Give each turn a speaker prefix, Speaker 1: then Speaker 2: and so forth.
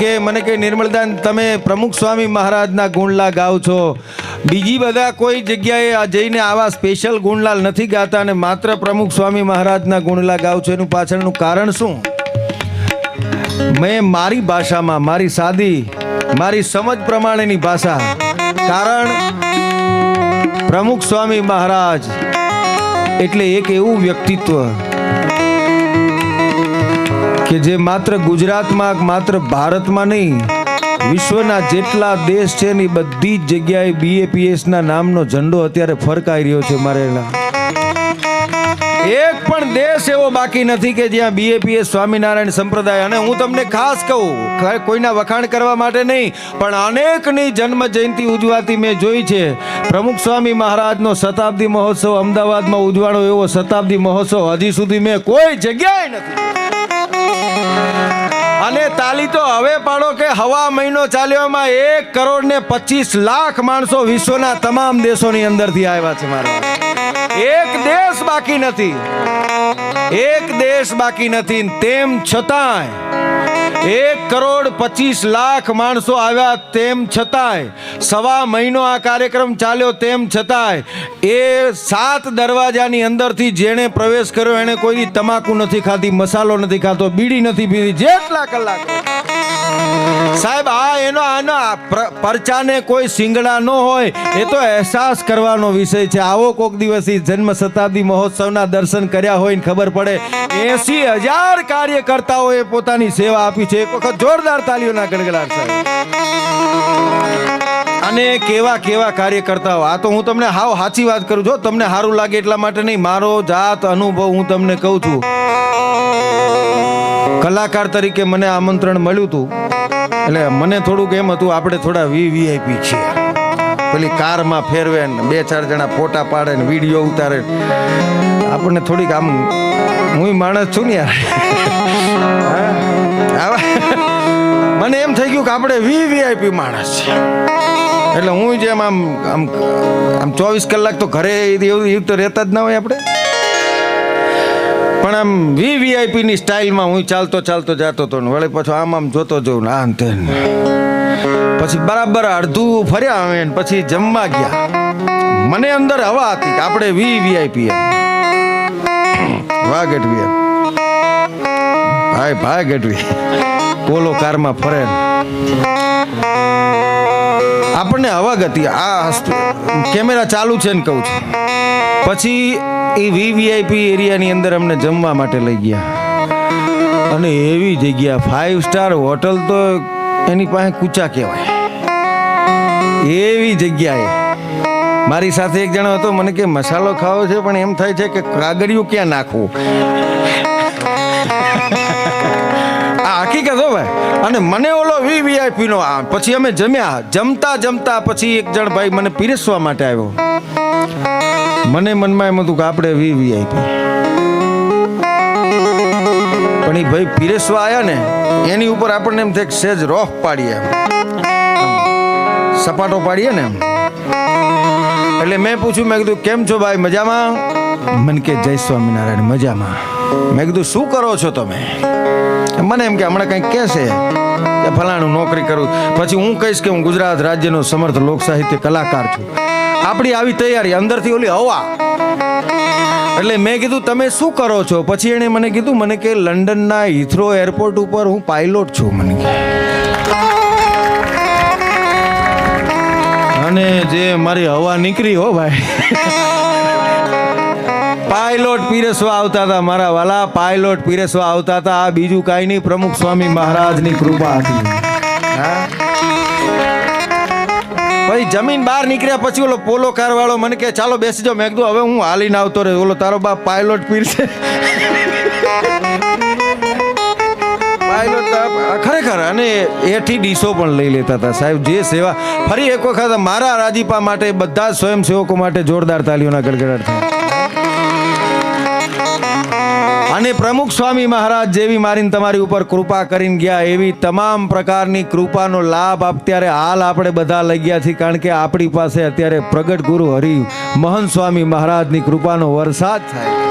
Speaker 1: કે મને કે નિર્મલદાન, તમે પ્રમુખ સ્વામી મહારાજના ગુણલા ગાવ છો. બીજી બધા કોઈ જગ્યાએ આ જઈને આવા સ્પેશિયલ ગુણલાલ નથી ગાતા અને માત્ર પ્રમુખ સ્વામી મહારાજના ગુણલા ગાવ છો. એનું પાછળનું કારણ શું? મેં મારી ભાષામાં, મારી સાદી, મારી સમજ પ્રમાણેની ભાષા. કારણ પ્રમુખ સ્વામી મહારાજ એટલે એક એવું વ્યક્તિત્વ. કે જે માત્ર ગુજરાતમાં, માત્ર ભારતમાં નહીં, વિશ્વના જેટલા દેશ છે ને બધી જ જગ્યાએ બીએપીએસ ના નામનો ઝંડો અત્યારે ફરકાઈ રહ્યો છે મારેલા એક પણ દેશ એવો બાકી નથી કે જ્યાં બીએપીએસ સ્વામિનારાયણ સંપ્રદાય અને હું તમને ખાસ કહું કોઈના વખાણ કરવા માટે નહીં, પણ અનેકની જન્મ જયંતિ ઉજવાતી મેં જોઈ છે. પ્રમુખ સ્વામી મહારાજનો શતાબ્દી મહોત્સવ અમદાવાદમાં ઉજવાણો એવો શતાબ્દી મહોત્સવ હજી સુધી મેં કોઈ જગ્યાએ નથી અને તાલી તો હવે પાડો કે હવા મહિનો ચાલ્યોમાં એક કરોડ ને પચીસ લાખ માણસો વિશ્વના તમામ દેશોની અંદરથી આવ્યા છે મારા એક દેશ બાકી નથી. એક દેશ બાકી નથી. તેમ છતાંય એક કરોડ પચીસ લાખ માણસો આવ્યા તેમ છતાંય, સવા મહિનો આ કાર્યક્રમ ચાલ્યો તેમ છતાંય, એ સાત દરવાજાની અંદરથી જેણે પ્રવેશ કર્યો, એણે કોઈ તમાકુ નથી ખાધી, મસાલો નથી ખાતો બીડી નથી પીધી, જેટલા કલાક. સાહેબ, આ એનો આનો પરચાને કોઈ સિંગડા ન હોય, એ તો અહેસાસ કરવાનો વિષય છે. આવો કોક દિવસ જન્મ શતાબ્દી મહોત્સવના દર્શન કર્યા હોય ને ખબર પડે. એસી હજાર કાર્યકર્તાઓએ પોતાની સેવા આપી છે. એક વખત જોરદાર તાલીઓના ગણગડાટ સાહેબ. અને કેવા કેવા કાર્યકર્તાઓ, આ તો હું તમને હાવ સાચી વાત કરું છું. તમને સારું લાગે એટલા માટે નહીં, મારો જાત અનુભવ હું તમને કહું છું. કલાકાર તરીકે મને આમંત્રણ મળ્યું હતું. એટલે મને થોડુંક એમ હતું, આપણે થોડા વીવીઆઈપી છીએ. પેલી કારમાં ફેરવે ને બે ચાર જણા ફોટા પાડે ને વીડિયો ઉતારે. આપણને થોડીક આમ, હું માણસ છું ને યાર. મને એમ થઈ ગયું કે આપણે વીવીઆઈપી માણસ છે. એટલે હું જેમ આમ આમ આમ ચોવીસ કલાક તો ઘરે એવું તો રહેતા જ ના હોય આપણે. પણ આમ વીવીઆઈપી ની સ્ટાઇલમાં હું ચાલતો ચાલતો, જતો હતો ને વળી પાછો આમ આમ જોતો જઉં ને આમ તે પછી બરાબર અડધું ફર્યા અમે પછી જમવા ગયા. મને અંદર હવા હતી કે આપણે વીવીઆઈપી વાહ ગઢવી. ભાઈ ભાઈ ગઢવી. પોલો કારમાં ફરે. આપણને હવા ગતિ, આ કેમેરા ચાલુ છે ને કહું છું. પછી એ વીવીઆઈપી એરિયાની અંદર અમને જમવા માટે લઈ ગયા. અને એવી જગ્યા ફાઇવ સ્ટાર હોટલ તો એની પાસે કૂચા કહેવાય. એવી જગ્યાએ. મારી સાથે એક જણો હતો, મને કે મસાલો ખાવો છે, પણ એમ થાય છે કે કાગળિયું ક્યાં નાખવું? હકીકત હો અને મને ઓલો વીવીઆઈપી નો આ, પછી અમે જમ્યા. જમતા જમતા પછી એક જણ ભાઈ મને પીરસવા માટે આવ્યો. મને મનમાં એમ હતું કે આપણે વીવીઆઈપી પણ એ ભાઈ પીરસવા આવ્યા ને, એની ઉપર આપણને એમ થાય સેજ રોફ પાડીએ. સપાટો પાડીએ ને. એટલે મેં પૂછ્યું, મેં કીધું, કેમ છો ભાઈ? મજામાં? મને કે, જય સ્વામિનારાયણ, મજામાં. મેં કીધું, શું કરો છો તમે? મને એમ કે હમણાં કંઈક કહેશે કે ફલાણું નોકરી કરું. પછી હું કહીશ કે હું ગુજરાત રાજ્યનો સમર્થ લોક સાહિત્ય કલાકાર છું. આપણી આવી તૈયારી અંદરથી ઓલી હવા. એટલે મેં કીધું, તમે શું કરો છો? પછી એણે મને કીધું, મને કે લંડનના હિથ્રો એરપોર્ટ ઉપર હું પાયલોટ છું. મને કે. અને જે મારી હવા નીકળી હો ભાઈ. પાયલોટ પીરસવા આવતા હતા મારા વાલા. પાયલોટ પીરસવા આવતા હતા. આ બીજું કાંઈ નહીં. પ્રમુખ સ્વામી મહારાજની કૃપા હતી. પછી જમીન બહાર નીકળ્યા પછી ઓલો પોલો કાર વાળો મને કે ચાલો બેસી જાઓ મેં કીધું, હવે હું હાલીને આવતો રહ્યો ઓલો, તારો બાપ પાયલોટ પીરસે. ખરેખર અને એથી ડીશો પણ લઈ લેતા હતા. સાહેબ, જે સેવા ફરી એક વખત મારા રાજીપા માટે બધા જ સ્વયંસેવકો માટે જોરદાર તાલીઓના ગડગડાટ થાય. અને પ્રમુખ સ્વામી મહારાજ જેવી મારીને તમારી ઉપર કૃપા કરીને ગયા, એવી તમામ પ્રકારની કૃપાનો લાભ અત્યારે હાલ આપણે બધા લઈ ગયા છીએ, કારણ કે આપણી પાસે અત્યારે પ્રગટ ગુરુ હરિ મહંત સ્વામી મહારાજની કૃપાનો વરસાદ થાય.